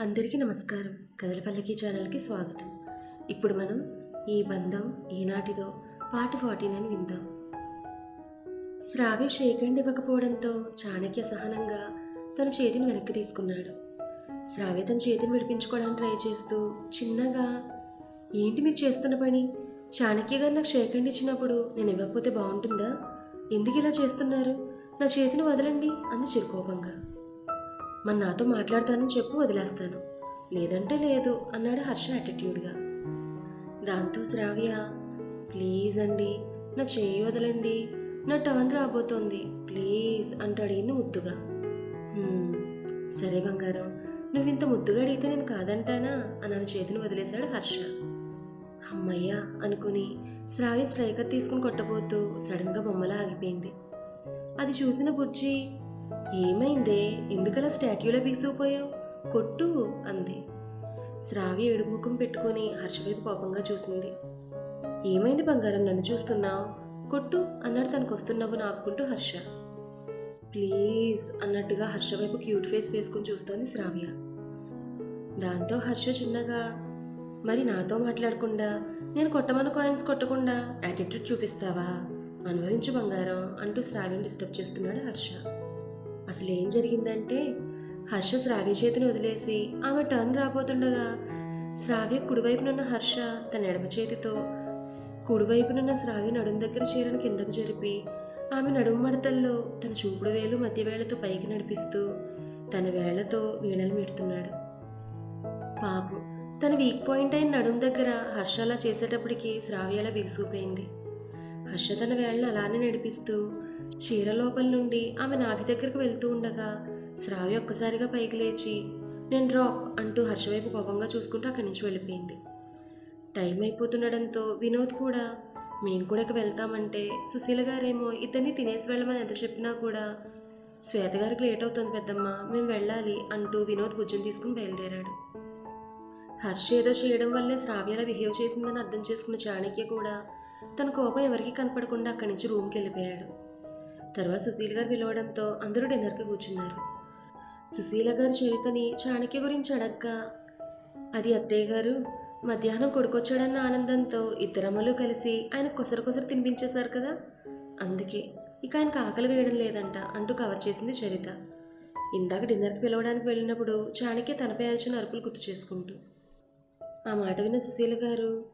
అందరికీ నమస్కారం. కదలపల్లకి ఛానల్కి స్వాగతం. ఇప్పుడు మనం ఈ బంధం ఈనాటిదో పాట ఫార్టీ నైన్ విందాం. శ్రావ్య షేకండ్ ఇవ్వకపోవడంతో చాణక్య సహనంగా తన చేతిని వెనక్కి తీసుకున్నాడు. శ్రావ్య తన చేతిని విడిపించుకోవడానికి ట్రై చేస్తూ చిన్నగా ఏంటి మీరు చేస్తున్న పని? చాణక్య గారు నాకు షేకండ్ ఇచ్చినప్పుడు నేను ఇవ్వకపోతే బాగుంటుందా? ఎందుకు ఇలా చేస్తున్నారు? నా చేతిని వదలండి అంది చిరుకోపంగా. మన నాతో మాట్లాడతానని చెప్పు వదిలేస్తాను. లేదంటే లేదు అన్నాడు హర్ష యాటిట్యూడ్గా దాంతో శ్రావ్య ప్లీజ్ అండి నా చేయి వదలండి నా టర్న్ రాబోతోంది ప్లీజ్ అంటూ అడిగింది ముద్దుగా. సరే బంగారం నువ్వు ఇంత ముద్దుగా అడిగితే నేను కాదంటానా? అని ఆమె చేతిని వదిలేశాడు హర్ష. అమ్మయ్యా అనుకుని శ్రావ్య స్ట్రైకర్ తీసుకుని కొట్టబోతూ సడన్గా బొమ్మలా ఆగిపోయింది. అది చూసిన బుజ్జి ఏమైందే? ఎందుకలా స్టాట్యూలో బిగిసిపోయావు కొట్టు అంది. శ్రావ్య ఏడుముఖం పెట్టుకొని హర్షవైపు కోపంగా చూసింది. ఏమైంది బంగారం నన్ను చూస్తున్నావు? కొట్టు అన్నాడు తనకు వస్తున్నావు ఆపుకుంటూ హర్ష. ప్లీజ్ అన్నట్టుగా హర్ష వైపు క్యూట్ ఫేస్ వేసుకుని చూస్తోంది శ్రావ్య. దాంతో హర్ష చిన్నగా మరి నాతో మాట్లాడకుండా నేను కొట్టమన్న కాయిన్స్ కొట్టకుండా యాటిట్యూడ్ చూపిస్తావా? అనుభవించు బంగారం అంటూ శ్రావ్యం డిస్టర్బ్ చేస్తున్నాడు హర్ష. అసలు ఏం జరిగిందంటే హర్ష శ్రావ్య చేతిని వదిలేసి ఆమె టర్న్ రాబోతుండగా శ్రావ్య కుడివైపునున్న హర్ష తన ఎడమ చేతితో కుడివైపునున్న శ్రావ్య నడుం దగ్గర చీరను కిందకు జరిపి ఆమె నడుము మడతల్లో తన చూపుడు వేలు మధ్య వేళ్ళతో పైకి నడిపిస్తూ తన వేళ్ళతో వీణలు మీడుతున్నాడు పాపం తన వీక్ పాయింట్ అయిన నడుం దగ్గర హర్ష అలా చేసేటప్పటికి శ్రావ్య అలా బిగుసుకుపోయింది. హర్ష తన వేళ్ళను అలానే నడిపిస్తూ చీర లోపల నుండి ఆమె నాభి దగ్గరకు వెళ్తూ ఉండగా శ్రావ్య ఒక్కసారిగా పైకి లేచి నేను డ్రాప్ అంటూ హర్ష వైపు కోపంగా చూసుకుంటూ అక్కడి నుంచి వెళ్ళిపోయింది. టైం అయిపోతుండడంతో వినోద్ కూడా మేము కూడా ఇక వెళ్తామంటే సుశీల గారేమో ఇతన్ని తినేసి వెళ్ళమని ఎంత చెప్పినా కూడా శ్వేత గారికి లేట్ అవుతుంది పెద్దమ్మ మేము వెళ్ళాలి అంటూ వినోద్ భుజం తీసుకుని బయలుదేరాడు. హర్ష ఏదో చేయడం వల్లే శ్రావ్యలా బిహేవ్ చేసిందని అర్థం చేసుకున్న చాణక్య కూడా తన కోపం ఎవరికీ కనపడకుండా అక్కడి నుంచి రూమ్కి వెళ్ళిపోయాడు. తర్వాత సుశీల గారు పిలవడంతో అందరూ డిన్నర్కి కూర్చున్నారు. సుశీల గారు చరితని చాణక్య గురించి అడక్క. అది అత్తయ్య గారు మధ్యాహ్నం కొడుకొచ్చాడన్న ఆనందంతో ఇద్దరమ్మలు కలిసి ఆయన కొసరు కొసరు తినిపించేశారు కదా? అందుకే ఇక ఆయనకు ఆకలి వేయడం లేదంట అంటూ కవర్ చేసింది చరిత. ఇందాక డిన్నర్కి పిలవడానికి వెళ్ళినప్పుడు చాణక్య తనపై అరిచిన అరుపులు గుర్తు చేసుకుంటూ ఆ మాట విన్న సుశీల గారు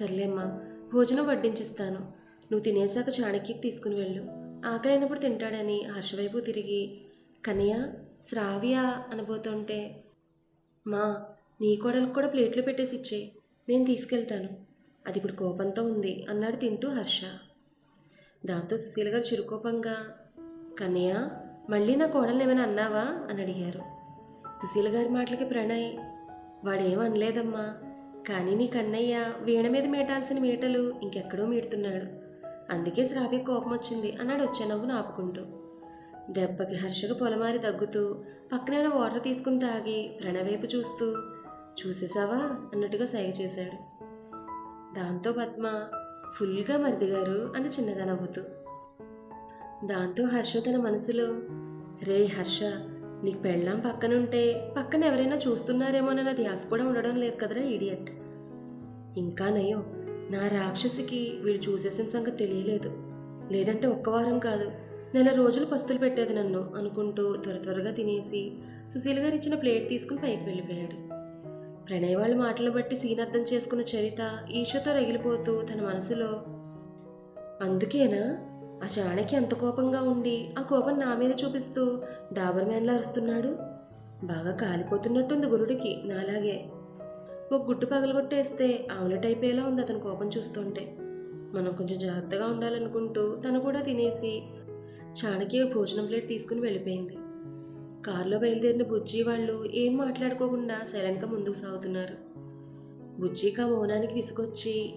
సర్లేమ్మా భోజనం వడ్డించిస్తాను. నువ్వు తినేశాక చాణక్యకి తీసుకుని వెళ్ళు. ఆకలి అయినప్పుడు తింటాడని హర్షవైపు తిరిగి కన్నయ్య శ్రావ్య అనబోతుంటే మా నీ కోడలకు కూడా ప్లేట్లు పెట్టేసి ఇచ్చేయి నేను తీసుకెళ్తాను. అది ఇప్పుడు కోపంతో ఉంది అన్నాడు తింటూ హర్ష. దాంతో సుశీల గారు చిరుకోపంగా కన్నయ్య మళ్ళీ నా కోడల్ని ఏమైనా అన్నావా? అని అడిగారు. సుశీల గారి మాటలకి ప్రణయ్ వాడేం అనలేదమ్మా కానీ నీ కన్నయ్య వీణ మీద మీటాల్సిన మీటలు ఇంకెక్కడో మీడుతున్నాడు అందుకే శ్రావ్య కోపం వచ్చింది అన్నాడు వచ్చే నవ్వును ఆపుకుంటూ దెబ్బకి హర్షకు పొలమారి తగ్గుతూ పక్కనైన వాటర్ తీసుకుని తాగి ప్రణవైపు చూస్తూ చూసేసావా అన్నట్టుగా సైగ చేశాడు. దాంతో పద్మ ఫుల్గా మర్దిగారు అని చిన్నగా నవ్వుతూ. దాంతో హర్ష తన మనసులో రే హర్ష నీకు పెళ్ళాం పక్కనుంటే పక్కన ఎవరైనా చూస్తున్నారేమోనన్న ధ్యాస కూడా ఉండడం లేదు కదరా ఈడియట్ ఇంకా నయం. నా రాక్షసికి వీడు చూసేసిన సంగతి తెలియలేదు. లేదంటే ఒక్క వారం కాదు. నెల రోజులు పస్తులు పెట్టేది నన్ను అనుకుంటూ త్వర త్వరగా తినేసి సుశీల్ గారు ఇచ్చిన ప్లేట్ తీసుకుని పైకి వెళ్ళిపోయాడు. ప్రణయ్ వాళ్ళ మాటలు బట్టి సీన్ అర్థం చేసుకున్న చరిత ఈషతో రగిలిపోతూ తన మనసులో అందుకేనా? ఆ చాణక్య అంత కోపంగా ఉండి ఆ కోపం నా మీద చూపిస్తూ డాబర్ మ్యాన్లా అరుస్తున్నాడు? బాగా కాలిపోతున్నట్టుంది గురుడికి నాలాగే. ఒక గుడ్డు పగలగొట్టేస్తే ఆమ్లెట్ అయిపోయేలా ఉంది అతని కోపం చూస్తుంటే. మనం కొంచెం జాగ్రత్తగా ఉండాలనుకుంటూ తను కూడా తినేసి చాణక్య భోజనం ప్లేట్ తీసుకుని వెళ్ళిపోయింది. కారులో బయలుదేరిన బుజ్జి వాళ్ళు ఏం మాట్లాడుకోకుండా సైలెంట్గా ముందుకు సాగుతున్నారు. బుజ్జికి ఆ మౌనానికి విసుగొచ్చి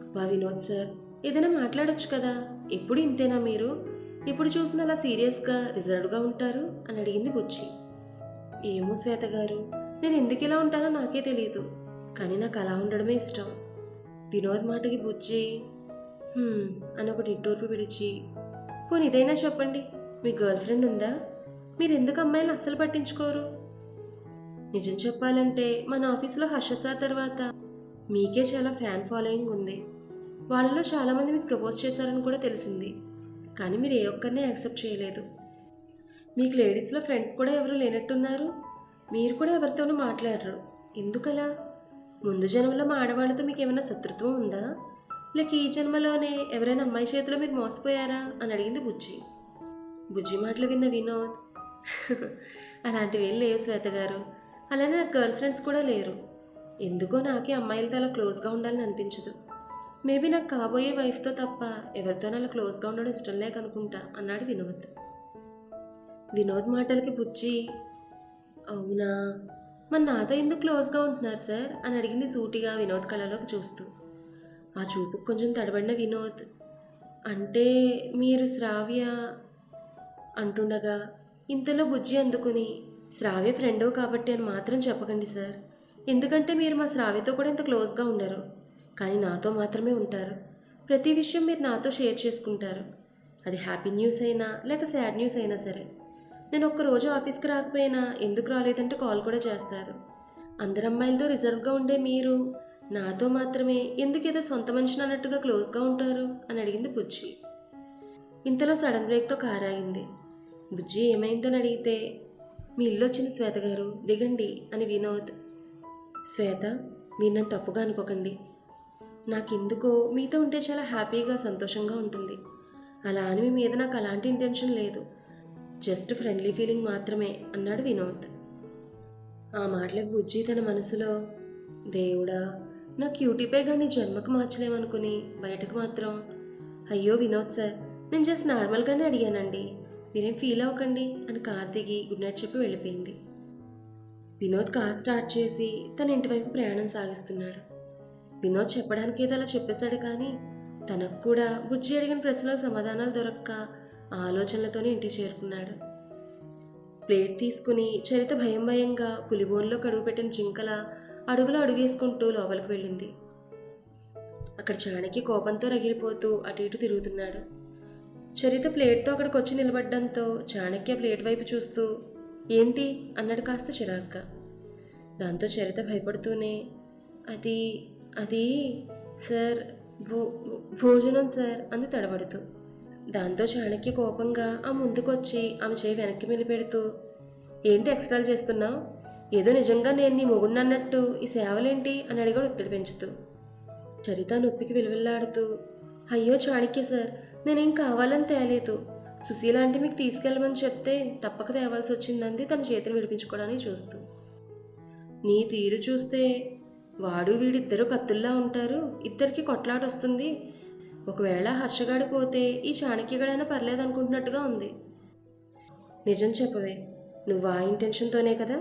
అబ్బా వినోద్ సార్ ఏదైనా మాట్లాడొచ్చు కదా? ఎప్పుడు ఇంతేనా మీరు? ఎప్పుడు చూసినా అలా సీరియస్గా రిజర్వ్గా ఉంటారు? అని అడిగింది బుజ్జి. ఏమో శ్వేత గారు నేను ఎందుకు ఇలా ఉంటానో నాకే తెలియదు కానీ నాకు అలా ఉండడమే ఇష్టం. వినోద్ మాటకి బుజ్జి అని ఒకటి ఇట్టూర్పు విడిచి పోనీ ఇదైనా చెప్పండి మీ గర్ల్ ఫ్రెండ్ ఉందా? మీరు ఎందుకు అమ్మాయిని అస్సలు పట్టించుకోరు? నిజం చెప్పాలంటే మన ఆఫీస్లో హర్ష సార్ తర్వాత మీకే చాలా ఫ్యాన్ ఫాలోయింగ్ ఉంది. వాళ్ళలో చాలామంది మీకు ప్రపోజ్ చేశారని కూడా తెలిసింది. కానీ మీరు ఏ ఒక్కరినే యాక్సెప్ట్ చేయలేదు. మీకు లేడీస్లో ఫ్రెండ్స్ కూడా ఎవరు లేనట్టున్నారు? మీరు కూడా ఎవరితోనూ మాట్లాడరు. ఎందుకలా? ముందు జన్మలో మా ఆడవాళ్ళతో మీకు ఏమైనా శత్రుత్వం ఉందా? లేక ఈ జన్మలోనే ఎవరైనా అమ్మాయి చేతిలో మీరు మోసపోయారా? అని అడిగింది బుజ్జి. బుజ్జి మాటలు విన్న వినోద్ అలాంటివి ఏం లేవు శ్వేత గారు. అలానే నా గర్ల్ ఫ్రెండ్స్ కూడా లేరు. ఎందుకో నాకే అమ్మాయిలతో అలా క్లోజ్గా ఉండాలని అనిపించదు. మేబీ నాకు కాబోయే వైఫ్తో తప్ప ఎవరితో అలా క్లోజ్గా ఉండడం ఇష్టం లేక అనుకుంటా అన్నాడు వినోద్. వినోద్ మాటలకి బుజ్జి అవునా? మరి నాతో ఎందుకు క్లోజ్గా ఉంటున్నారు సార్? అని అడిగింది సూటిగా వినోద్ కళలోకి చూస్తూ. ఆ చూపుకు కొంచెం తడబడిన వినోద్ అంటే మీరు శ్రావ్య అంటుండగా ఇంతలో బుజ్జి అందుకుని శ్రావ్య ఫ్రెండో కాబట్టి అని మాత్రం చెప్పకండి సార్. ఎందుకంటే మీరు మా శ్రావ్యతో కూడా ఇంత క్లోజ్గా ఉండరు. కానీ నాతో మాత్రమే ఉంటారు. ప్రతి విషయం మీరు నాతో షేర్ చేసుకుంటారు. అది హ్యాపీ న్యూస్ అయినా లేక సాడ్ న్యూస్ అయినా సరే. నేను ఒక్కరోజు ఆఫీస్కి రాకపోయినా ఎందుకు రాలేదంటే కాల్ కూడా చేస్తారు. అందరు అమ్మాయిలతో రిజర్వ్గా ఉండే మీరు నాతో మాత్రమే ఎందుకు ఏదో సొంత మనిషిని అన్నట్టుగా క్లోజ్గా ఉంటారు అని అడిగింది బుజ్జి. ఇంతలో సడన్ బ్రేక్తో కారు ఆగింది. బుజ్జి ఏమైందని అడిగితే మీ ఇల్లు వచ్చింది శ్వేత గారు దిగండి అని వినోద్ శ్వేత మీరు నన్ను తప్పుగా అనుకోకండి. నాకెందుకో మీతో ఉంటే చాలా హ్యాపీగా సంతోషంగా ఉంటుంది. అలా అని మీ మీద నాకు అలాంటి ఇంటెన్షన్ లేదు. జస్ట్ ఫ్రెండ్లీ ఫీలింగ్ మాత్రమే అన్నాడు వినోద్. ఆ మాటలకు బుజ్జి తన మనసులో దేవుడా నా క్యూటీపై కానీ జన్మకు మార్చలేమనుకుని బయటకు మాత్రం. అయ్యో వినోద్ సార్ నేను జస్ట్ నార్మల్గానే అడిగానండి. మీరేం ఫీల్ అవ్వకండి అని కార్ దిగి గుడ్ నైట్ చెప్పి వెళ్ళిపోయింది. వినోద్ కార్ స్టార్ట్ చేసి తన ఇంటి వైపు ప్రయాణం సాగిస్తున్నాడు. వినోద్ చెప్పడానికి ఏదో అలా చెప్పేశాడు కానీ తనకు కూడా బుజ్జి అడిగిన ప్రశ్నలకు సమాధానాలు దొరక్క ఆలోచనలతోనే ఇంటికి చేరుకున్నాడు. ప్లేట్ తీసుకుని చరిత భయం భయంగా పులిబోన్లో కడుగు పెట్టిన జింకల అడుగులో అడుగేసుకుంటూ లోపలికి వెళ్ళింది. అక్కడ చాణక్య కోపంతో రగిలిపోతూ అటు ఇటు తిరుగుతున్నాడు. చరిత ప్లేట్తో అక్కడికి వచ్చి నిలబడ్డంతో చాణక్య ప్లేట్ వైపు చూస్తూ ఏంటి? అన్నాడు కాస్త చిరాగ్గా. దాంతో చరిత భయపడుతూనే అది అది సార్ భో భోజనం సార్ అంది తడబడుతూ. దాంతో చాణక్య కోపంగా ఆ ముందుకొచ్చి ఆమె చేయి వెనక్కి మిలిపెడుతూ ఏంటి ఎక్స్ట్రాలు చేస్తున్నావు? ఏదో నిజంగా నేను నీ మొగుడినన్నట్టు ఈ సేవలేంటి? అని అడిగాడు ఒత్తిడి పెంచుతూ. చరిత నొప్పికి విలువెల్లాడుతూ అయ్యో చాణక్య సార్ నేనేం కావాలని తేలేదు. సుశీల అంటే మీకు తీసుకెళ్ళమని చెప్తే తప్పక తేవాల్సి వచ్చిందంది తన చేతిని విడిపించుకోవడానికి చూస్తూ. నీ తీరు చూస్తే వాడు వీడిద్దరు కత్తుల్లా ఉంటారు ఇద్దరికి కొట్లాట వస్తుంది ఒకవేళ హర్షగాడు పోతే ఈ చాణక్యగాడైనా పర్లేదు అనుకుంటున్నట్టుగా ఉంది. నిజం చెప్పవే నువ్వు ఆ ఇంటెన్షన్తోనే కదా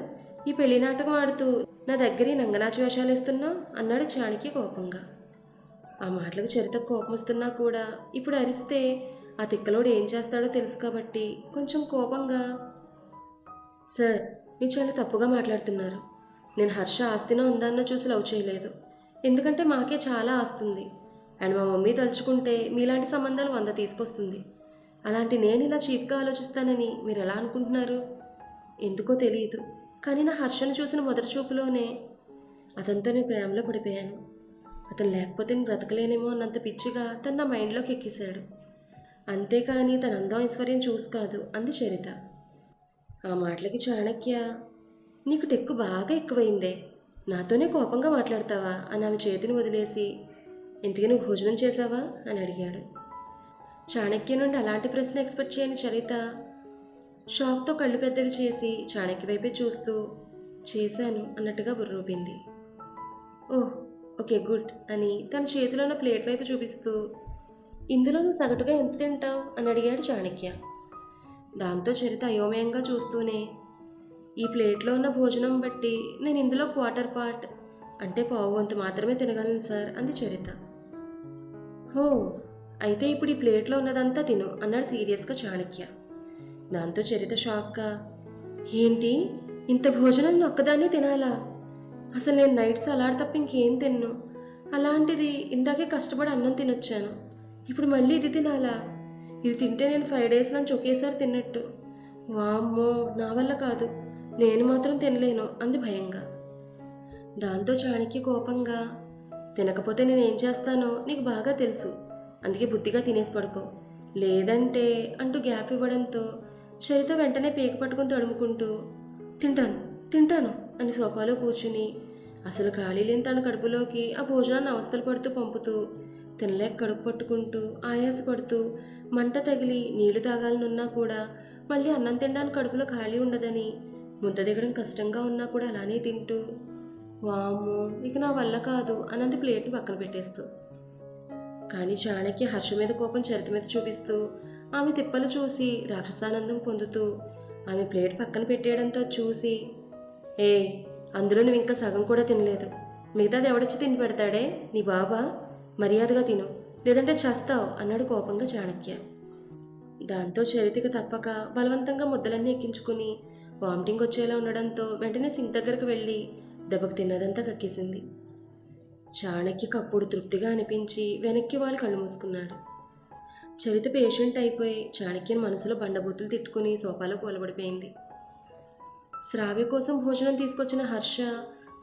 ఈ పెళ్ళి నాటకం ఆడుతూ నా దగ్గర ఈ నంగనాచి వేషాలు ఇస్తున్నావు అన్నాడు చాణక్య కోపంగా. ఆ మాటలకు చరిత కోపం వస్తున్నా కూడా ఇప్పుడు అరిస్తే ఆ తిక్కలోడు ఏం చేస్తాడో తెలుసు కాబట్టి కొంచెం కోపంగా సార్ మీరు చాలా తప్పుగా మాట్లాడుతున్నారు. నేను హర్ష ఆస్తినో ఉందాన్నో చూసి లవ్ చేయలేదు. ఎందుకంటే మాకే చాలా ఆస్తుంది. అండ్ మా మమ్మీ తలుచుకుంటే మీలాంటి సంబంధాలు వంద తీసుకొస్తుంది. అలాంటి నేను ఇలా చీప్గా ఆలోచిస్తానని మీరు ఎలా అనుకుంటున్నారు? ఎందుకో తెలియదు. కానీ నా హర్షను చూసిన మొదటి చూపులోనే అతనితో నేను ప్రేమలో పడిపోయాను. అతను లేకపోతే నేను బ్రతకలేనేమో అన్నంత పిచ్చిగా తను నా మైండ్లోకి ఎక్కేశాడు. అంతేకాని తన అందం ఐశ్వర్యం చూసి కాదు అంది చరిత. ఆ మాటలకి చాణక్య నీకు టెక్కు బాగా ఎక్కువైందే. నాతోనే కోపంగా మాట్లాడతావా? అని ఆమె చేతిని వదిలేసి ఇంతకీ నువ్వు భోజనం చేసావా? అని అడిగాడు. చాణక్య నుండి అలాంటి ప్రశ్న ఎక్స్పెక్ట్ చేయని చరిత. షాక్తో కళ్ళు పెద్దవి చేసి చాణక్య వైపే చూస్తూ చేశాను అన్నట్టుగా బుర్రూపింది ఓహ్ ఓకే గుడ్ అని తన చేతిలో ఉన్న ప్లేట్ వైపు చూపిస్తూ ఇందులో నువ్వు సగటుగా ఎంత తింటావు? అని అడిగాడు చాణక్య. దాంతో చరిత అయోమయంగా చూస్తూనే ఈ ప్లేట్లో ఉన్న భోజనం బట్టి నేను ఇందులో క్వార్టర్ పార్ట్ అంటే పావు వంతు మాత్రమే తినగలను సార్ అంది చరిత. హో అయితే ఇప్పుడు ఈ ప్లేట్లో ఉన్నదంతా తిను అన్నాడు సీరియస్గా చాణక్య. దాంతో చరిత షాక్గా ఏంటి? ఇంత భోజనం నేను తినాలా? అసలు నేను నైట్ సలాడ్ తప్ప ఇంకేం తిన్ను? అలాంటిది ఇందాకే కష్టపడి అన్నం తినొచ్చాను. ఇప్పుడు మళ్ళీ ఇది తినాలా? ఇది తింటే నేను ఫైవ్ డేస్ నుంచి ఒకేసారి తిన్నట్టు. వామ్మో నా వల్ల కాదు. నేను మాత్రం తినలేను అంది భయంగా. దాంతో చాణక్య కోపంగా తినకపోతే నేనేం చేస్తానో నీకు బాగా తెలుసు. అందుకే బుద్ధిగా తినేసి పడుకో. లేదంటే అంటూ గ్యాప్ ఇవ్వడంతో చరిత వెంటనే పీక పట్టుకుని తడుముకుంటూ తింటాను తింటాను అని సోఫాలో కూర్చుని అసలు ఖాళీ లేని తన కడుపులోకి ఆ భోజనాన్ని అవస్థలు పడుతూ పంపుతూ తినలేక కడుపు పట్టుకుంటూ ఆయాసపడుతూ మంట తగిలి నీళ్ళు తాగాలనున్నా కూడా మళ్ళీ అన్నం తినడానికి కడుపులో ఖాళీ ఉండదని ముద్ద దిగడం కష్టంగా ఉన్నా కూడా అలానే తింటూ వాము ఇక నా వల్ల కాదు అన్నది ప్లేట్ని పక్కన పెట్టేస్తూ. కానీ చాణక్య హర్ష మీద కోపం చరిత మీద చూపిస్తూ ఆమె తిప్పలు చూసి రాక్షసానందం పొందుతూ ఆమె ప్లేట్ పక్కన పెట్టేయడంతో చూసి ఏ అందులో నువ్వు ఇంకా సగం కూడా తినలేదు. మిగతాది ఎవడొచ్చి తిని పెడతాడే? నీ బాబా? మర్యాదగా తిను. లేదంటే చస్తావు అన్నాడు కోపంగా చాణక్య. దాంతో చరితకి తప్పక బలవంతంగా ముద్దలన్నీ ఎక్కించుకుని వామిటింగ్ వచ్చేలా ఉండడంతో వెంటనే సింక్ దగ్గరకు వెళ్ళి దెబ్బకు తిన్నదంతా కక్కేసింది. చాణక్యకు అప్పుడు తృప్తిగా అనిపించి వెనక్కి వాళ్ళు కళ్ళు మూసుకున్నాడు. చరిత పేషెంట్ అయిపోయి చాణక్యని మనసులో బండబూతులు తిట్టుకుని సోఫాలో కూలబడిపోయింది. శ్రావ్య కోసం భోజనం తీసుకొచ్చిన హర్ష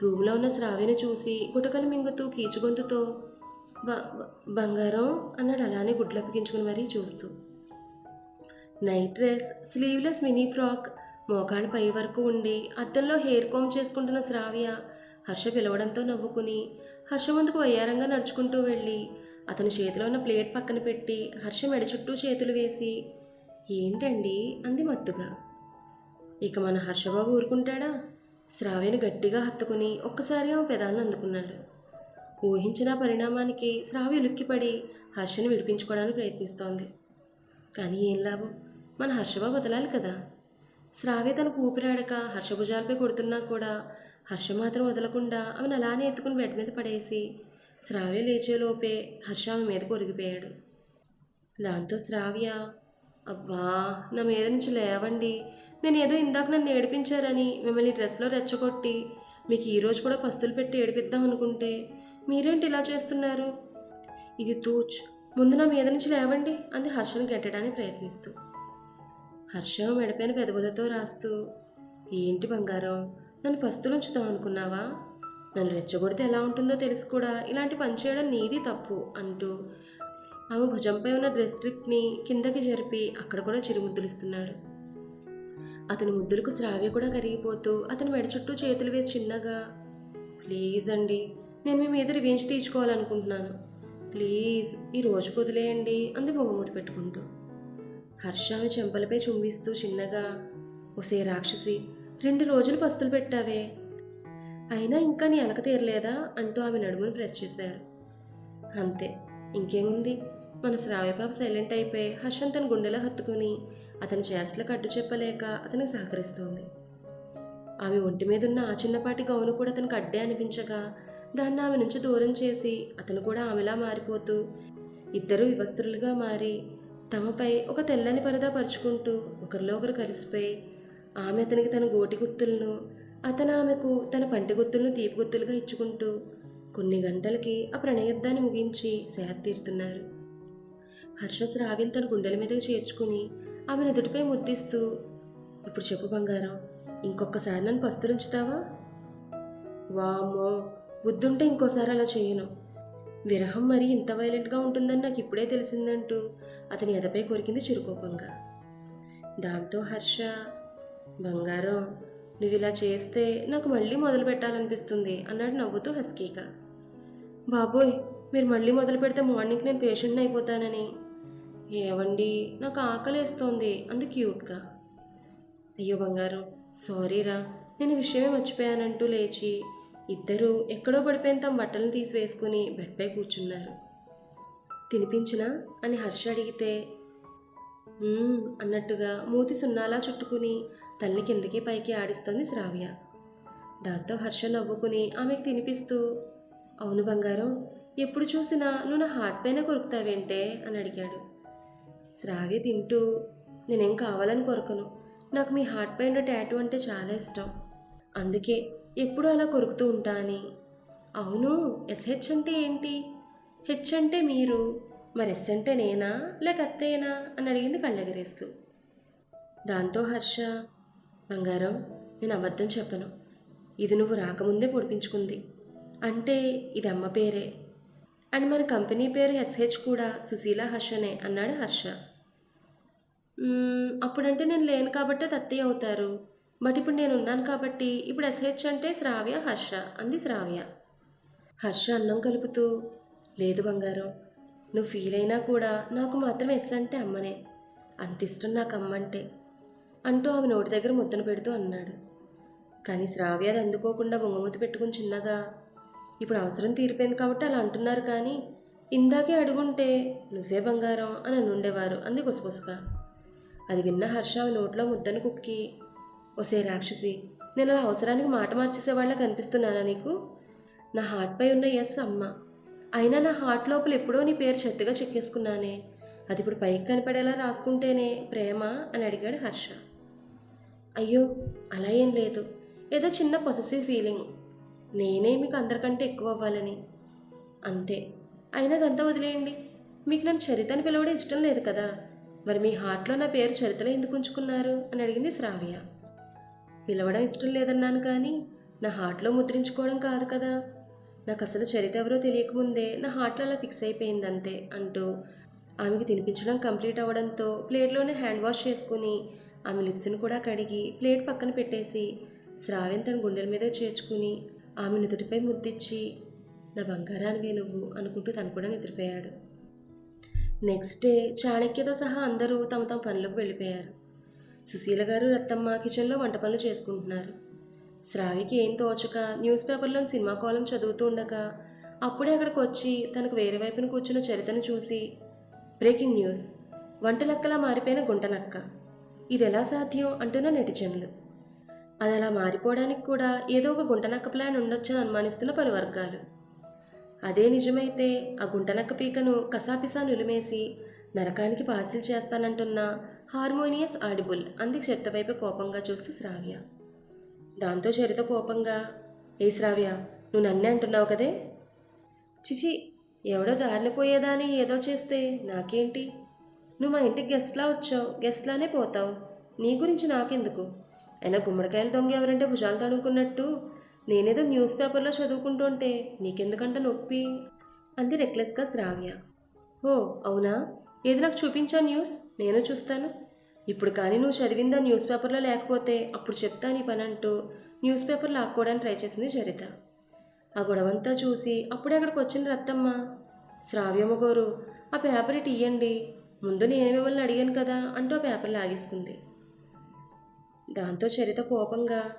రూమ్లో ఉన్న శ్రావ్యను చూసి గుటకలు మింగుతూ కీచుగొంతుతో బ బంగారం అన్నాడు అలానే గుడ్లప్పగించుకుని మరీ చూస్తూ. Night dress sleeveless mini frock మోకాళ్ళ పై వరకు ఉండి అద్దంలో హెయిర్ కోమ్ చేసుకుంటున్న శ్రావ్య హర్ష పిలవడంతో నవ్వుకుని హర్ష ముందుకు వయ్యారంగా నడుచుకుంటూ వెళ్ళి అతని చేతిలో ఉన్న ప్లేట్ పక్కన పెట్టి హర్ష మెడ చుట్టూ చేతులు వేసి ఏంటండి? అంది మత్తుగా. ఇక మన హర్షబాబు ఊరుకుంటాడా? శ్రావ్యను గట్టిగా హత్తుకుని ఒక్కసారి ఆమె పెదాలను అందుకున్నాడు. ఊహించిన పరిణామానికి శ్రావ్య ఉలిక్కిపడి హర్షను విడిపించుకోవడానికి ప్రయత్నిస్తోంది. కానీ ఏం లాభం? మన హర్షబాబు వదలాలి కదా. శ్రావ్య తనకు ఊపిరాడక హర్షభుజాలపై కొడుతున్నా కూడా హర్ష మాత్రం వదలకుండా ఆమెను అలానే ఎత్తుకుని బెడ్ మీద పడేసి శ్రావ్య లేచేలోపే హర్ష ఆమె మీదకు ఒరిగిపోయాడు. దాంతో శ్రావ్య అబ్బా నా మీద నుంచి లేవండి. నేను ఏదో ఇందాక నన్ను ఏడిపించారని మిమ్మల్ని డ్రెస్లో రెచ్చగొట్టి మీకు ఈరోజు కూడా పస్తులు పెట్టి ఏడిపిద్దాం అనుకుంటే మీరేంటి ఇలా చేస్తున్నారు? ఇది తూచ్. ముందు నా మీద నుంచి లేవండి అంది హర్షను గెట్టడానికి ప్రయత్నిస్తూ. హర్ష మెడపైన పెదవులతో రాస్తూ ఏంటి బంగారం నన్ను పస్తులుంచుతాం అనుకున్నావా? నన్ను రెచ్చగొడితే ఎలా ఉంటుందో తెలిసి కూడా. ఇలాంటి పని చేయడం నీది తప్పు అంటూ ఆమె భుజంపై ఉన్న డ్రెస్ స్ట్రిప్ని కిందకి జరిపి అక్కడ కూడా చిరుముద్దులిస్తున్నాడు. అతని ముద్దులకు శ్రావ్య కూడా కరిగిపోతూ అతని మెడ చుట్టూ చేతులు వేసి చిన్నగా ప్లీజ్ అండి నేను మీ మీద రివెంజ్ తీసుకోవాలనుకుంటున్నాను. ప్లీజ్ ఈ రోజు వదిలేయండి అంది బొమ్మూత పెట్టుకుంటూ. హర్ష ఆమె చెంపలపై చుంబిస్తూ చిన్నగా ఒసే రాక్షసి రెండు రోజులు పస్తులు పెట్టావే. అయినా ఇంకా నీ అలక తీరలేదా? అంటూ ఆమె నడుమును ప్రెస్ చేశాడు. అంతే ఇంకేముంది? మన శ్రావ్యపాప సైలెంట్ అయిపోయి హర్షం తన గుండెలో హత్తుకుని అతని చేసలకు అడ్డు చెప్పలేక అతనికి సహకరిస్తోంది. ఆమె ఒంటి మీద ఉన్న ఆ చిన్నపాటి గౌను కూడా అతనికి అడ్డే అనిపించగా దాన్ని ఆమె నుంచి దూరం చేసి అతను కూడా ఆమెలా మారిపోతూ ఇద్దరు వివస్త్రులుగా మారి తమపై ఒక తెల్లని పరదా పరుచుకుంటూ ఒకరిలో ఒకరు కలిసిపోయి ఆమె అతనికి తన గోటి గుర్తులను అతను ఆమెకు తన పంటి గుర్తులను తీపి గుర్తులుగా ఇచ్చుకుంటూ కొన్ని గంటలకి ఆ ప్రణయయుద్ధాన్ని ముగించి సేద తీరుతున్నారు. హర్ష శ్రావ్యం తన గుండెల మీదకి చేర్చుకుని ఆమె నుదుటిపై ముద్దిస్తూ ఇప్పుడు చెప్పు బంగారం ఇంకొకసారి నన్ను పస్తులుంచుతావా? వామ్మో బుద్ధుంటే ఇంకోసారి అలా చేయను. విరహం మరీ ఇంత వైలెంట్గా ఉంటుందని నాకు ఇప్పుడే తెలిసిందంటూ అతని ఎదపై కొరికింది చిరుకోపంగా. దాంతో హర్ష బంగారం నువ్వు ఇలా చేస్తే నాకు మళ్ళీ మొదలు పెట్టాలనిపిస్తుంది అన్నాడు నవ్వుతూ హస్కీగా. బాబోయ్ మీరు మళ్ళీ మొదలు పెడితే మార్నింగ్ నేను పేషెంట్ని అయిపోతానని. ఏవండి నాకు ఆకలేస్తోంది అంది క్యూట్గా అయ్యో బంగారం సారీరా నేను విషయమే మర్చిపోయానంటూ లేచి ఇద్దరూ ఎక్కడో పడిపోయిన తమ బట్టలను తీసివేసుకుని బెడ్పై కూర్చున్నారు. తినిపించినా? అని హర్ష అడిగితే అన్నట్టుగా మూతి సున్నాలా చుట్టుకుని తల్లి కిందకి పైకి ఆడిస్తోంది శ్రావ్య. దాంతో హర్ష నవ్వుకుని ఆమెకు తినిపిస్తూ అవును బంగారం ఎప్పుడు చూసినా నువ్వు నా హార్ట్ పైన కొరుకుతావేంటే? అని అడిగాడు. శ్రావ్య తింటూ నేనేం కావాలని కొరకను. నాకు మీ హార్ట్ పైన ట్యాటూ అంటే చాలా ఇష్టం. అందుకే ఎప్పుడూ అలా కొరుకుతూ ఉంటా అని. అవును ఎస్హెచ్ అంటే ఏంటి? హెచ్ అంటే మీరు మరి ఎస్ అంటే నేనా? లేక అత్తయ్యనా? అని అడిగింది కళ్ళెగరేస్తూ. దాంతో హర్ష బంగారం నేను అబద్ధం చెప్పను. ఇది నువ్వు రాకముందే పొడిపించుకుంది. అంటే ఇది అమ్మ పేరే. అండ్ మన కంపెనీ పేరు ఎస్హెచ్ కూడా సుశీల హర్షనే అన్నాడు హర్ష. అప్పుడంటే నేను లేను కాబట్టి తత్తయ్య అవుతారు. బట్ ఇప్పుడు నేను ఉన్నాను కాబట్టి ఇప్పుడు ఎస్హెచ్ అంటే శ్రావ్య హర్ష అంది శ్రావ్య. హర్ష అన్నం కలుపుతూ లేదు బంగారం నువ్వు ఫీల్ అయినా కూడా నాకు మాత్రం ఎస్ అంటే అమ్మనే అంత ఇష్టం నాకు అమ్మంటే అంటూ ఆమె నోటి దగ్గర ముద్దను పెడుతూ అన్నాడు. కానీ శ్రావ్య అది అందుకోకుండా బొంగమూత పెట్టుకుని చిన్నగా ఇప్పుడు అవసరం తీరిపోయింది కాబట్టి అలా అంటున్నారు కానీ ఇందాకే అడుగుంటే నువ్వే బంగారం అని అనుండేవారు అంది గుసగుసగా. అది విన్న హర్ష ఆమె నోట్లో ముద్దను కుక్కి ఒసే రాక్షసి నేను అలా అవసరానికి మాట మార్చేసేవాళ్ళ కనిపిస్తున్నానా నీకు? నా హార్ట్పై ఉన్న ఎస్ అమ్మ. అయినా నా హార్ట్ లోపల ఎప్పుడో నీ పేరు చెత్తగా చెక్కేసుకున్నానే. అది ఇప్పుడు పైకి కనపడేలా రాసుకుంటేనే ప్రేమ అని అడిగాడు హర్ష. అయ్యో అలా ఏం లేదు. ఏదో చిన్న పొసెసివ్ ఫీలింగ్ నేనే మీకు అందరికంటే ఎక్కువ అవ్వాలని. అంతే. అయినా అదంతా వదిలేయండి. మీకు నన్ను చరితని పిలవడం ఇష్టం లేదు కదా. మరి మీ హార్ట్లో నా పేరు చరితలో ఎందుకు ఉంచుకున్నారు? అని అడిగింది శ్రావ్య. పిలవడం ఇష్టం లేదన్నాను కానీ నా హార్ట్లో ముద్రించుకోవడం కాదు కదా. నాకు అసలు చరిత ఎవరో తెలియకముందే నా హార్ట్లో అలా ఫిక్స్ అయిపోయింది అంతే అంటూ ఆమెకి తినిపించడం కంప్లీట్ అవ్వడంతో ప్లేట్లోనే హ్యాండ్ వాష్ చేసుకుని ఆమె లిప్స్ని కూడా కడిగి ప్లేట్ పక్కన పెట్టేసి శ్రావ్యం తన గుండెల మీద చేర్చుకుని ఆమె నుదుటిపై ముద్దిచ్చి నా బంగారానివే నువ్వు అనుకుంటూ తను కూడా నిద్రపోయాడు. నెక్స్ట్ డే చాణక్యతో సహా అందరూ తమ తమ పనులకు వెళ్ళిపోయారు. సుశీల గారు రత్తమ్మ కిచెన్లో వంట పనులు చేసుకుంటున్నారు. శ్రావికి ఏం తోచక న్యూస్ పేపర్లోని సినిమా కాలం చదువుతూ ఉండగా అప్పుడే అక్కడికి వచ్చి తనకు వేరే వైపున కూర్చున్న చరితను చూసి బ్రేకింగ్ న్యూస్. వంటలక్కలా మారిపోయిన గుంటలక్క ఇది ఎలా సాధ్యం? అంటున్న నెటిజన్లు. అది అలా మారిపోవడానికి కూడా ఏదో ఒక గుంటనక్క ప్లాన్ ఉండొచ్చని అనుమానిస్తున్న పలు వర్గాలు. అదే నిజమైతే ఆ గుంటనక్క పీకను కసాపిసా నులిమేసి నరకానికి పార్సిల్ చేస్తానంటున్న హార్మోనియస్ ఆడిబుల్. అంది చరిత వైపు కోపంగా చూస్తూ శ్రావ్య. దాంతో చరిత కోపంగా ఏ శ్రావ్య నువ్వు నన్నే అంటున్నావు కదే? చిచి ఎవడో దారిన పోయేదాని ఏదో చేస్తే నాకేంటి? నువ్వు మా ఇంటికి గెస్ట్లా వచ్చావు గెస్ట్లానే పోతావు. నీ గురించి నాకెందుకు? అయినా గుమ్మడికాయలు దొంగ ఎవరంటే భుజాలు తడుముకున్నట్టు నేనేదో న్యూస్ పేపర్లో చదువుకుంటుంటే నీకెందుకంట నొప్పి? అంది రెక్లెస్గా శ్రావ్య. ఓ అవునా? ఏది నాకు చూపించా న్యూస్? నేను చూస్తాను. ఇప్పుడు కానీ నువ్వు చదివిందా న్యూస్ పేపర్లో లేకపోతే అప్పుడు చెప్తా నీ పని అంటూ న్యూస్ పేపర్ లాక్కోవడానికి ట్రై చేసింది చరిత. ఆ గొడవంతా చూసి అప్పుడే అక్కడికి వచ్చిన రత్తమ్మ. శ్రావ్యమ్మ గోరు ఆ పేపర్ ఇటు ఇయ్యండి. ముందు నేను మిమ్మల్ని అడిగాను కదా అంటూ ఆ పేపర్ లాగేసుకుంది. దాంతో చరిత కోపంగా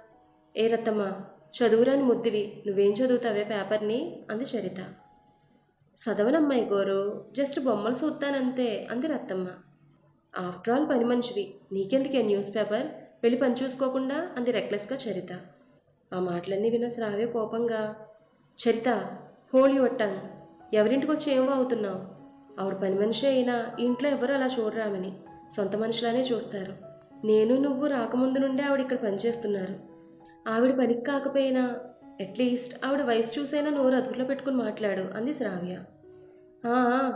ఏ రత్తమ్మ చదువురాని ముద్దివి నువ్వేం చదువుతావే పేపర్ని? అంది చరిత. చదవనమ్మాయి గోరు జస్ట్ బొమ్మలు చూస్తానంతే అంది రత్తమ్మ. ఆఫ్టర్ ఆల్ పని మనిషివి. నీకెందుకే న్యూస్ పేపర్? వెళ్ళి పని చూసుకోకుండా అంది రెక్లెస్గా చరిత. ఆ మాటలన్నీ విన్న శ్రావ్య కోపంగా చరిత హోలీ ఒట్టంగ్ ఎవరింటికి వచ్చి ఏమో అవుతున్నావు ఆవిడ పని మనిషి అయినా ఇంట్లో ఎవరు అలా చూడరామని సొంత మనుషులానే చూస్తారు. నేను నువ్వు రాకముందు నుండే ఆవిడ ఇక్కడ పనిచేస్తున్నారు ఆవిడ పనికి కాకపోయినా అట్లీస్ట్ ఆవిడ వయసు చూసైనా నోరు అదుపులో పెట్టుకుని మాట్లాడు అంది శ్రావ్య.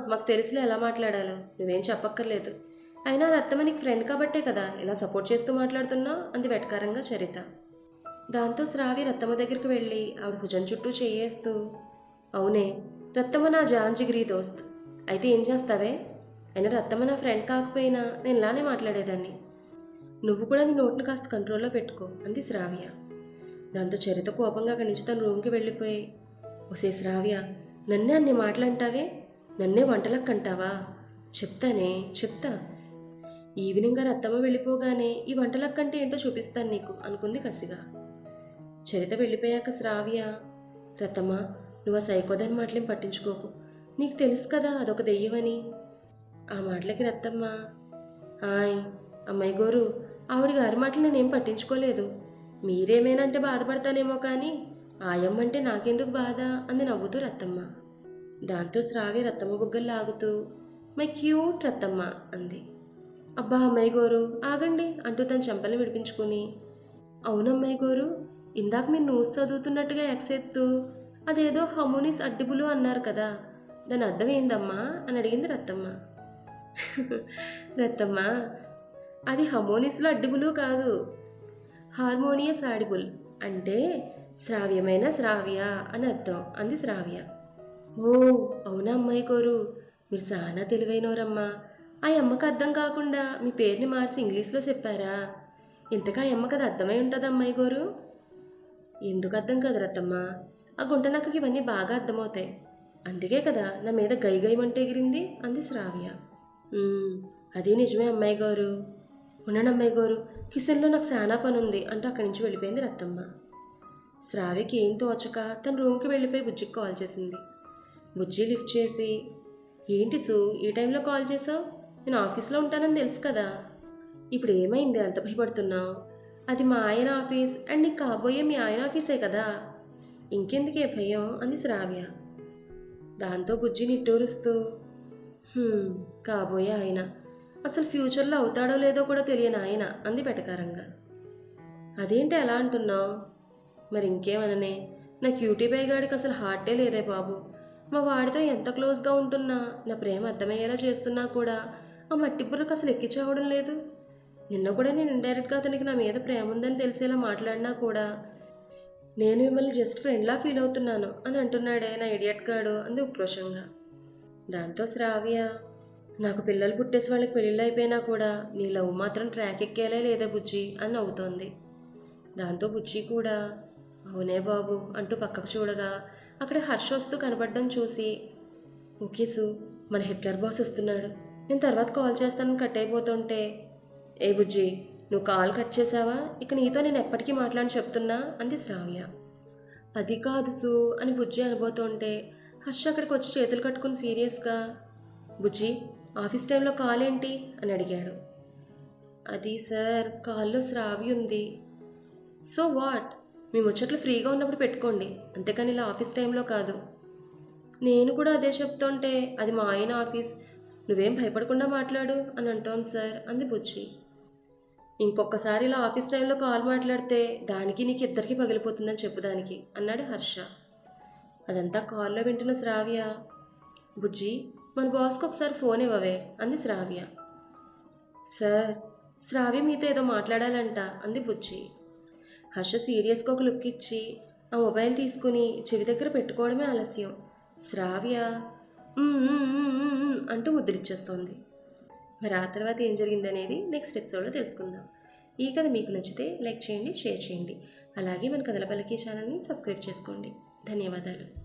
మాకు తెలిసిలే ఎలా మాట్లాడాలో. నువ్వేం చెప్పక్కర్లేదు. అయినా రత్తమ్మ నీకు ఫ్రెండ్ కాబట్టే కదా. ఇలా సపోర్ట్ చేస్తూ మాట్లాడుతున్నా అంది వెటకారంగా చరిత. దాంతో శ్రావి రత్తమ్మ దగ్గరికి వెళ్ళి ఆవిడ భుజం చుట్టూ చేయేస్తూ అవునే రత్తమ్మ నా జాంజిగిరి దోస్త్. అయితే ఏం చేస్తావే? అయినా రత్తమ్మ నా ఫ్రెండ్ కాకపోయినా నేను ఇలానే మాట్లాడేదాన్ని. నువ్వు కూడా నీ నోట్ని కాస్త కంట్రోల్లో పెట్టుకో అంది శ్రావ్య. దాంతో చరిత కోపంగా అక్కడి నుంచి తన రూమ్కి వెళ్ళిపోయి ఒసే శ్రావ్య నన్నే అన్ని మాటలంటావే? నన్నే వంటలకు కంటావా? చెప్తానే చెప్తా. ఈవినింగ్ గారు అత్తమ్మ వెళ్ళిపోగానే ఈ వంటలక్కంటే ఏంటో చూపిస్తాను నీకు అనుకుంది కసిగా. చరిత వెళ్ళిపోయాక శ్రావ్య రతమ్మ నువ్వు ఆ సైకోదాని మాటలేం పట్టించుకోకు. నీకు తెలుసు కదా అదొక దెయ్యమని. ఆ మాటలకి రత్తమ్మ ఆయ్ అమ్మాయి గోరు ఆవిడ గారి మాటలు నేనేం పట్టించుకోలేదు. మీరేమేనంటే బాధపడతానేమో కానీ ఆయమ్మంటే నాకెందుకు బాధ అంది నవ్వుతూ రత్తమ్మ దాంతో శ్రావ్య రత్తమ్మ బుగ్గలు లాగుతూ మై క్యూట్ రత్తమ్మ అంది. అబ్బా అమ్మాయి గోరు ఆగండి అంటూ తన చెంపల్ని విడిపించుకుని. అవునమ్మాయి గోరు ఇందాక మీరు న్యూస్ చదువుతున్నట్టుగా ఎక్సెత్తు. అదేదో హమోనిస్ అడ్డిబులు అన్నారు కదా. దాని అర్థం ఏందమ్మా అని అడిగింది రత్తమ్మ. రత్తమ్మ అది హమోనిస్లో అడ్డిబులు కాదు. హార్మోనియస్ ఆడిబుల్ అంటే శ్రావ్యమైన శ్రావ్య అని అర్థం అంది శ్రావ్య. ఓ అవునా అమ్మాయి కోరు మీరు చాలా తెలివైనోరమ్మా. ఆ అమ్మకి అర్థం కాకుండా మీ పేరుని మార్చి ఇంగ్లీష్లో చెప్పారా? ఇంతకా ఆ అది అర్థమై ఉంటుంది అమ్మాయి గోరు? ఎందుకు అర్థం కాదు రత్తమ్మ ఆ గుంట నక్కకి ఇవన్నీ బాగా అర్థమవుతాయి. అందుకే కదా నా మీద గై గైమంటే ఎగిరింది అంది శ్రావ్య. అదే అది నిజమే అమ్మాయి గారు. ఉన్నాను అమ్మాయి గారు. కిచెన్లో నాకు చాలా పని ఉంది అంటూ అక్కడి నుంచి వెళ్ళిపోయింది రత్తమ్మ శ్రావ్యకి ఏం తోచక తన రూమ్కి వెళ్ళిపోయి బుజ్జికి కాల్ చేసింది. బుజ్జి లిఫ్ట్ చేసి ఏంటి సు ఈ టైంలో కాల్ చేసావు? నేను ఆఫీస్లో ఉంటానని తెలుసు కదా. ఇప్పుడు ఏమైంది? అంత భయపడుతున్నావు? అది మా ఆయన ఆఫీస్ అండ్ నీకు కాబోయే మీ ఆయన ఆఫీసే కదా. ఇంకెందుకే భయం? అంది శ్రావ్య దాంతో బుజ్జి నిట్టూరుస్తూ కాబోయే ఆయన. అసలు ఫ్యూచర్లో అవుతాడో లేదో కూడా తెలియని ఆయన అంది పెటకారంగా అదేంటి ఎలా అంటున్నావు? మరి ఇంకేమననే? నా క్యూటీ బై గాడికి అసలు హార్టే లేదే బాబు. మా వాడితో ఎంత క్లోజ్గా ఉంటున్నా? నా ప్రేమ అర్థమయ్యేలా చేస్తున్నా కూడా. ఆ మట్టి బుర్రకు అసలు ఎక్కించవడం లేదు. నిన్న కూడా నేను ఇండైరెక్ట్గా అతనికి నా మీద ప్రేమ ఉందని తెలిసేలా మాట్లాడినా కూడా నేను మిమ్మల్ని జస్ట్ ఫ్రెండ్లా ఫీల్ అవుతున్నాను అని అంటున్నాడే నా ఇడియట్ గాడు అంది ఉక్రోషంగా. దాంతో శ్రావ్య నాకు పిల్లలు పుట్టేసి వాళ్ళకి పెళ్ళిళ్ళు అయిపోయినా కూడా నీ లవ్ మాత్రం ట్రాక్ ఎక్కేలే లేదా బుజ్జి అని అవుతోంది దాంతో బుజ్జి కూడా అవునే బాబు అంటూ పక్కకు చూడగా అక్కడ హర్ష వస్తూ కనపడడం చూసి ఓకే సు మన హిట్లర్ బాస్ వస్తున్నాడు. నేను తర్వాత కాల్ చేస్తానని కట్ అయిపోతుంటే ఏ బుజ్జి నువ్వు కాల్ కట్ చేసావా ఇక నీతో నేను ఎప్పటికీ మాట్లాడి చెప్తున్నా అంది శ్రావ్య. అది కాదు సు అని బుజ్జి అనబోతుంటే హర్ష అక్కడికి వచ్చి చేతులు కట్టుకుని సీరియస్గా బుజ్జి ఆఫీస్ టైంలో కాల్ ఏంటి? అని అడిగాడు. అది సార్ కాల్లో శ్రావ్య ఉంది. So what? మీ ముచ్చట్లు ఫ్రీగా ఉన్నప్పుడు పెట్టుకోండి. అంతేకాని ఇలా ఆఫీస్ టైంలో కాదు. నేను కూడా అదే చెప్తుంటే అది మా ఆయన ఆఫీస్. నువ్వేం భయపడకుండా మాట్లాడు అని అంటాం సార్ అంది బుజ్జి. ఇంకొకసారి ఇలా ఆఫీస్ టైంలో కాల్ మాట్లాడితే దానికి నీకు ఇద్దరికి పగిలిపోతుందని చెప్పుదానికి అన్నాడు హర్ష. అదంతా కాల్లో వింటున్న శ్రావ్య. బుజ్జి మన బాస్కి ఒకసారి ఫోన్ ఇవ్వవే అంది శ్రావ్య. సార్ శ్రావ్య మీతో ఏదో మాట్లాడాలంట అంది బుజ్జి. హర్ష సీరియస్గా ఒక లుక్ ఇచ్చి ఆ మొబైల్ తీసుకుని చెవి దగ్గర పెట్టుకోవడమే ఆలస్యం. శ్రావ్య అంటూ ముద్రిచ్చేస్తోంది మరి ఆ తర్వాత ఏం జరిగిందనేది నెక్స్ట్ ఎపిసోడ్లో తెలుసుకుందాం. ఈ కథ మీకు నచ్చితే లైక్ చేయండి షేర్ చేయండి. అలాగే మన కథల పలకి ఛానల్ని సబ్స్క్రైబ్ చేసుకోండి. ధన్యవాదాలు.